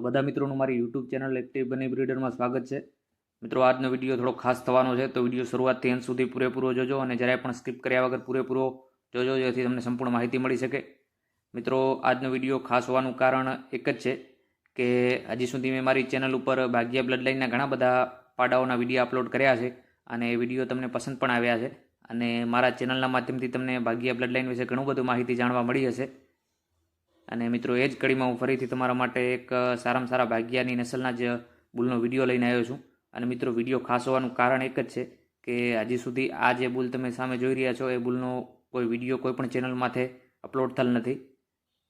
બધા મિત્રોનું મારી યુટ્યુબ ચેનલ એક્ટિવ બની બ્રીડરમાં સ્વાગત છે. મિત્રો, આજનો વીડિયો થોડો ખાસ થવાનો છે, તો વીડિયો શરૂઆતથી અંત સુધી પૂરેપૂરો જોજો અને જરાય પણ સ્કીપ કર્યા વગર પૂરેપૂરો જોજો, જેથી તમને સંપૂર્ણ માહિતી મળી શકે. મિત્રો, આજનો વીડિયો ખાસ હોવાનું કારણ એક જ છે કે હજી સુધી મેં મારી ચેનલ ઉપર ભાગ્યા બ્લડ લાઇનના ઘણા બધા પાડાઓના વીડિયો અપલોડ કર્યા છે અને એ વીડિયો તમને પસંદ પણ આવ્યા છે. અને મારા ચેનલના માધ્યમથી તમને ભાગ્યા બ્લડ લાઇન વિશે ઘણું બધું માહિતી જાણવા મળી હશે. અને મિત્રો, એ જ કડીમાં હું ફરીથી તમારા માટે એક સારામાં સારા ભાગ્યાની નસલના જ બુલનો વીડિયો લઈને આવ્યો છું. અને મિત્રો, વીડિયો ખાસ હોવાનું કારણ એક જ છે કે હજી સુધી આ જે બુલ તમે સામે જોઈ રહ્યા છો, એ બુલનો કોઈ વીડિયો કોઈ પણ ચેનલમાંથી અપલોડ થયેલ નથી.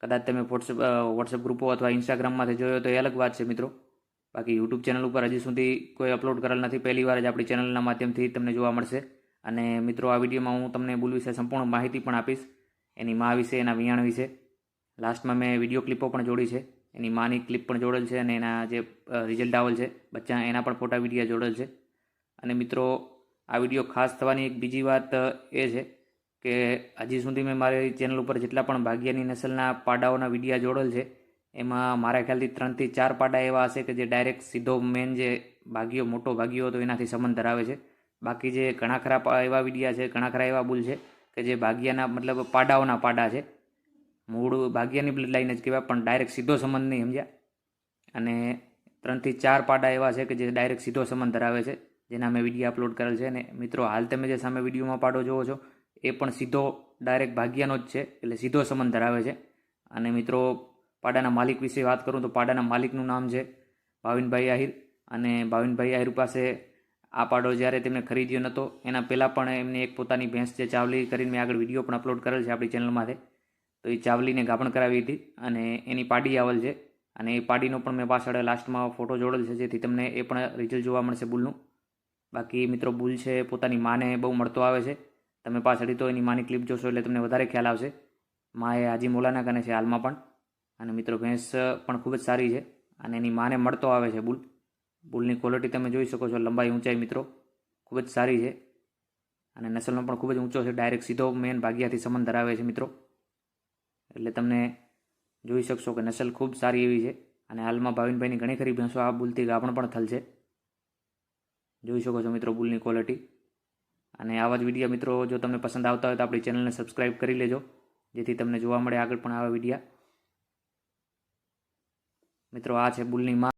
કદાચ તમે વોટ્સએપ વોટ્સએપ ગ્રુપો અથવા ઇન્સ્ટાગ્રામમાંથી જોયો તો એ અલગ વાત છે મિત્રો. બાકી યુટ્યુબ ચેનલ ઉપર હજી સુધી કોઈ અપલોડ કરેલ નથી. પહેલી વાર જ આપણી ચેનલના માધ્યમથી તમને જોવા મળશે. અને મિત્રો, આ વિડીયોમાં હું તમને બુલ વિશે સંપૂર્ણ માહિતી પણ આપીશ. એની મા વિશે, એના વિયાણ વિશે. લાસ્ટમાં મેં વીડિયો ક્લિપો પણ જોડી છે. એની માની ક્લિપ પણ જોડેલ છે અને એના જે રિઝલ્ટ આવેલ છે, બચ્ચા એના પણ ફોટા વિડીયા જોડેલ છે. અને મિત્રો, આ વીડિયો ખાસ થવાની એક બીજી વાત એ છે કે હજી સુધી મેં મારી ચેનલ ઉપર જેટલા પણ ભાગ્યની નસલના પાડાઓના વિડીયા જોડેલ છે, એમાં મારા ખ્યાલથી ત્રણથી ચાર પાડા એવા હશે કે જે ડાયરેક્ટ સીધો મેન જે ભાગ્યો, મોટો ભાગ્યો હતો, એનાથી સંબંધ ધરાવે છે. બાકી જે ઘણા ખરા એવા વિડીયા છે, ઘણા ખરા એવા બુલ છે કે જે ભાગ્યાના, મતલબ પાડાઓના પાડા છે. મૂળ ભાગ્યાની બ્લડ લાઈન જ કહેવાય, પણ ડાયરેક્ટ સીધો સંબંધ નહીં, સમજ્યા? અને ત્રણથી ચાર પાડા એવા છે કે જે ડાયરેક્ટ સીધો સંબંધ ધરાવે છે, જેના મેં વીડિયો અપલોડ કરેલ છે. અને મિત્રો, હાલ તમે જે સામે વિડીયોમાં પાડો જોવો છો, એ પણ સીધો ડાયરેક્ટ ભાગ્યાનો જ છે, એટલે સીધો સંબંધ ધરાવે છે. અને મિત્રો, પાડાના માલિક વિશે વાત કરું તો પાડાના માલિકનું નામ છે ભાવિનભાઈ આહિર. અને ભાવિનભાઈ આહિર પાસે આ પાડો જ્યારે તેમણે ખરીદ્યો નહોતો એના પહેલાં પણ એમની એક પોતાની ભેંસ જે ચાવલી કરીને મેં આગળ વીડિયો પણ અપલોડ કરેલ છે આપણી ચેનલમાંથી તો એ ચાવલીને ગાભણ કરાવી હતી અને એની પાડી આવેલ છે. અને એ પાડીનો પણ મેં પાછળ લાસ્ટમાં ફોટો જોડેલ છે, જેથી તમને એ પણ રિઝલ્ટ જોવા મળશે બુલનું બાકી મિત્રો બુલ છે, પોતાની માને બહુ મળતો આવે છે. તમે પાછળ તો એની માની ક્લિપ જોશો એટલે તમને વધારે ખ્યાલ આવશે. મા એ હાજી મોલાના કને છે હાલમાં પણ. અને મિત્રો, ભેંસ પણ ખૂબ જ સારી છે અને એની માને મળતો આવે છે બુલ બુલની ક્વોલિટી તમે જોઈ શકો છો, લંબાઈ ઊંચાઈ મિત્રો, ખૂબ જ સારી છે. અને નસલનો પણ ખૂબ જ ઊંચો છે ડાયરેક્ટ સીધો મેન ભાગ્યાથી સંબંધ ધરાવે છે મિત્રો. એટલે તમને જોઈ શકશો કે નસલ ખૂબ સારી એવી છે. અને હાલમાં ભાવિનભાઈની ઘણી ખરી ભેંસો આ બુલથી ગાભણ પણ થલ છે જોઈ શકો છો મિત્રો બુલની ક્વોલિટી અને આવા જ વિડીયા મિત્રો જો તમને પસંદ આવતા હોય તો આપણી ચેનલને સબસ્ક્રાઈબ કરી લેજો. જેથી તમને જોવા મળે આગળ પણ આવા વિડીયા મિત્રો આ છે બુલની માં.